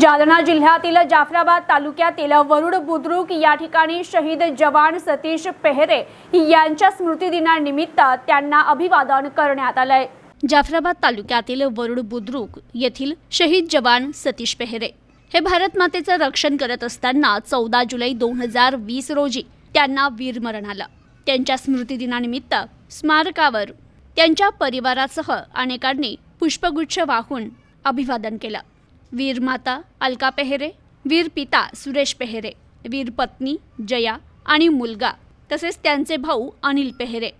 जालना जिल्ह्यातील जाफराबाद तालुक्यातील वरुड बुद्रुक या ठिकाणी शहीद जवान सतीश पेहरे यांच्या स्मृतिदिनानिमित्त त्यांना अभिवादन करण्यात आलंय. जाफराबाद तालुक्यातील वरुड बुद्रुक येथील शहीद जवान सतीश पेहरे हे भारत मातेचं रक्षण करत असताना चौदा जुलै दोन हजार वीस रोजी त्यांना वीरमरण आलं. त्यांच्या स्मृतिदिनानिमित्त स्मारकावर त्यांच्या परिवारासह अनेकांनी पुष्पगुच्छ वाहून अभिवादन केलं. वीर माता अलका पेहरे वीर पिता सुरेश पेहरे वीर पत्नी जया आणि मुलगा तसेच त्यांचे भाऊ अनिल पेहरे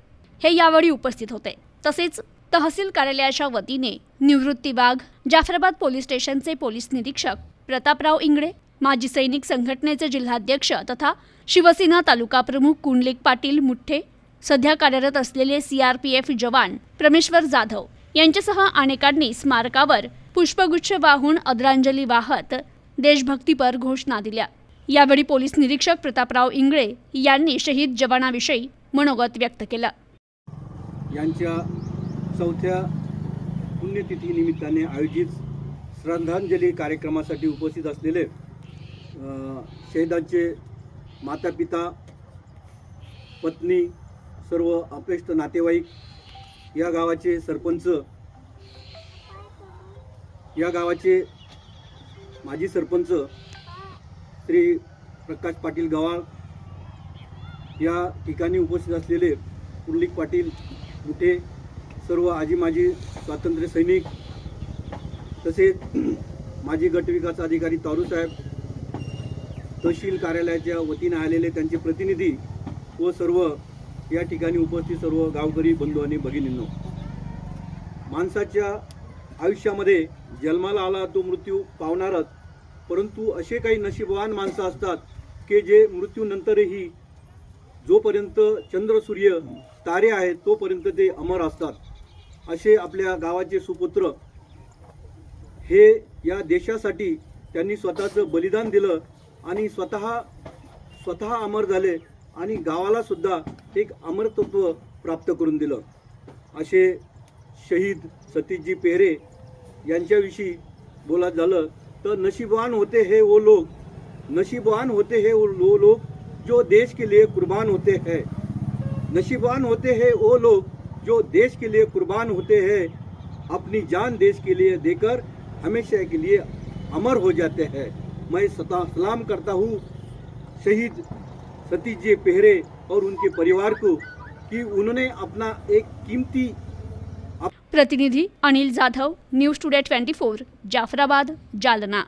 हे यावेळी उपस्थित होते. तसेच तहसील कार्यालयाच्या वतीने निवृत्ती वाघ जाफराबाद पोलीस स्टेशनचे पोलीस निरीक्षक प्रतापराव इंगळे माजी सैनिक संघटनेचे जिल्हाध्यक्ष तथा शिवसेना तालुका प्रमुख कुंडलिक पाटील मुठ्ठे सध्या कार्यरत असलेले सी आर पी एफ जवान प्रमेश्वर जाधव यांच्यासह अनेकांनी स्मारकावर पुष्पगुच्छ वाहून आदरांजली वाहत देशभक्तीपर घोषणा दिल्या. यावेळी पोलीस निरीक्षक प्रतापराव इंगळे यांनी शहीद जवानाविषयी मनोगत व्यक्त केलं. यांच्या चौथ्या पुण्यतिथी निमित्ताने आयोजित श्रद्धांजली कार्यक्रमासाठी उपस्थित असलेले शहीदांचे मातापिता माता पिता पत्नी सर्व अपेष्ट नातेवाईक या गावाचे सरपंच या गावाचे माजी सरपंच श्री प्रकाश पाटील गवाळ या ठिकाणी उपस्थित असलेले पुंडलिक पाटील मुठे सर्व आजी माजी स्वातंत्र्य सैनिक तसेच माजी गटविकास अधिकारी तारूसाहेब तहसील कार्यालयाच्या वतीने आलेले त्यांचे प्रतिनिधी व सर्व या ठिकाणी उपस्थित सर्व गावकरी बंधू आणि भगिनींनो माणसाच्या आयुष्यामध्ये जन्माला आला तो मृत्यू पावणारच परंतु असे काही नशीबवान माणसं असतात की जे मृत्यूनंतरही जोपर्यंत चंद्र सूर्य तारे आहेत तोपर्यंत ते अमर असतात. असे आपल्या गावाचे सुपुत्र हे या देशासाठी त्यांनी स्वतःचं बलिदान दिलं आणि स्वतः स्वतः अमर झाले. आणि गावाला सुद्धा एक अमरत्व प्राप्त करून दिलं. असे शहीद सतीशजी पेहरे यांच्याविषयी बोला झालं तर नशीबवान होते हे वो लोग नशीबवान होते हे वो लो- लोग जो देश के लिए कुर्बान होते हैं. नशीबवान होते हैं वो लोग जो देश के लिए कुर्बान होते हैं अपनी जान देश के लिए देकर हमेशा के लिए अमर हो जाते हैं। मैं सता सलाम करता हूँ शहीद सतीश जी पेहरे और उनके परिवार को कि उन्होंने अपना एक कीमती प्रतिनिधी Anil Jadhav news today twenty four Jafrabad Jalna.